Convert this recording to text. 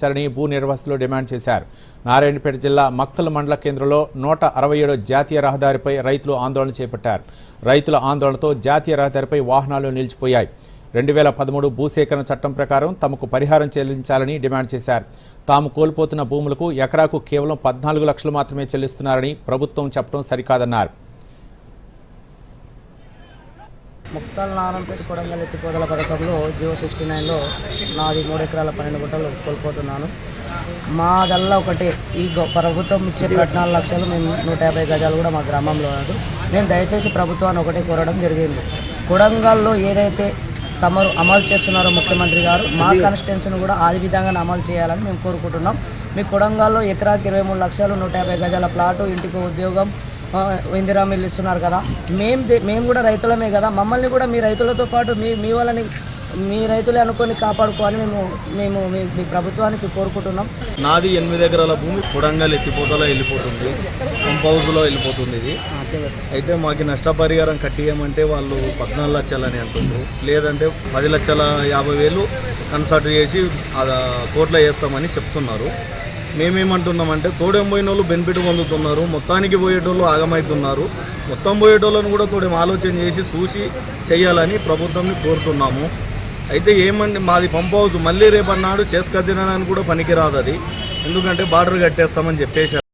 చరణి భూ నిర్వాసులు డిమాండ్ చేశారు. నారాయణపేట జిల్లా మక్తల్ మండల కేంద్రంలో నూట అరవై ఏడు జాతీయ రహదారిపై రైతులు ఆందోళన చేపట్టారు. రైతుల ఆందోళనతో జాతీయ రహదారిపై వాహనాలు నిలిచిపోయాయి. రెండు వేల పదమూడు భూసేకరణ చట్టం ప్రకారం తమకు పరిహారం చెల్లించాలని డిమాండ్ చేశారు. తాము కోల్పోతున్న భూములకు ఎకరాకు కేవలం పద్నాలుగు లక్షలు మాత్రమే చెల్లిస్తున్నారని ప్రభుత్వం చెప్పడం సరికాదన్నారు. ముక్తాల నారంపేట కొడంగల్ ఎత్తిపోతల పథకంలో జియో సిక్స్టీ నైన్లో నాది మూడు ఎకరాల పన్నెండు గుంటలు కోల్పోతున్నాను. మాదల్లా ఒకటి. ఈ గొ- ప్రభుత్వం ఇచ్చే పద్నాలుగు లక్షలు మేము నూట యాభై గజాలు కూడా మా గ్రామంలో లేదు నేను దయచేసి ప్రభుత్వాన్ని ఒకటే కోరడం జరిగింది. కొడంగల్లో ఏదైతే తమరు అమలు చేస్తున్నారో ముఖ్యమంత్రి గారు మా కాన్స్టిట్యున్సీని కూడా ఆ విధంగా అమలు చేయాలని మేము కోరుకుంటున్నాం. మీ కొడంగల్లో ఎకరాకి ఇరవై మూడు లక్షలు నూట యాభై గజాల ప్లాటు ఇంటికి ఉద్యోగం ఇందిరా మిల్లు ఇస్తున్నారు కదా. మేము మేము కూడా రైతులమే కదా. మమ్మల్ని కూడా మీ రైతులతో పాటు మీ మీ వాళ్ళని మీ రైతులే అనుకొని కాపాడుకోవాలని మేము మేము మీ మీ ప్రభుత్వానికి కోరుకుంటున్నాం. నాది ఎనిమిది ఎకరాల భూమి కొడంగల్ ఎత్తిపోతలో వెళ్ళిపోతుంది. పంప్ హౌస్లో వెళ్ళిపోతుంది ఇది. అయితే మాకు నష్టపరిహారం కట్టియమంటే వాళ్ళు పద్నాలుగు లక్షలని అంటున్నారు. లేదంటే పది లక్షల యాభై వేలు కన్సల్ట్ చేసి కోర్టులో వేస్తామని చెప్తున్నారు. మేమేమంటున్నామంటే తోడేం పోయిన వాళ్ళు బెనిఫిట్ పొందుతున్నారు మొత్తానికి పోయేటోళ్ళు ఆగమవుతున్నారు మొత్తం పోయేటోళ్ళను కూడా తోడేం ఆలోచన చేసి చూసి చేయాలని ప్రభుత్వంని కోరుతున్నాము. అయితే ఏమండి మాది పంప్ హౌస్ మళ్ళీ రేపన్నాడు చేసుక తినడానికి కూడా పనికిరాదు అది ఎందుకంటే బార్డర్ కట్టేస్తామని చెప్పేశారు.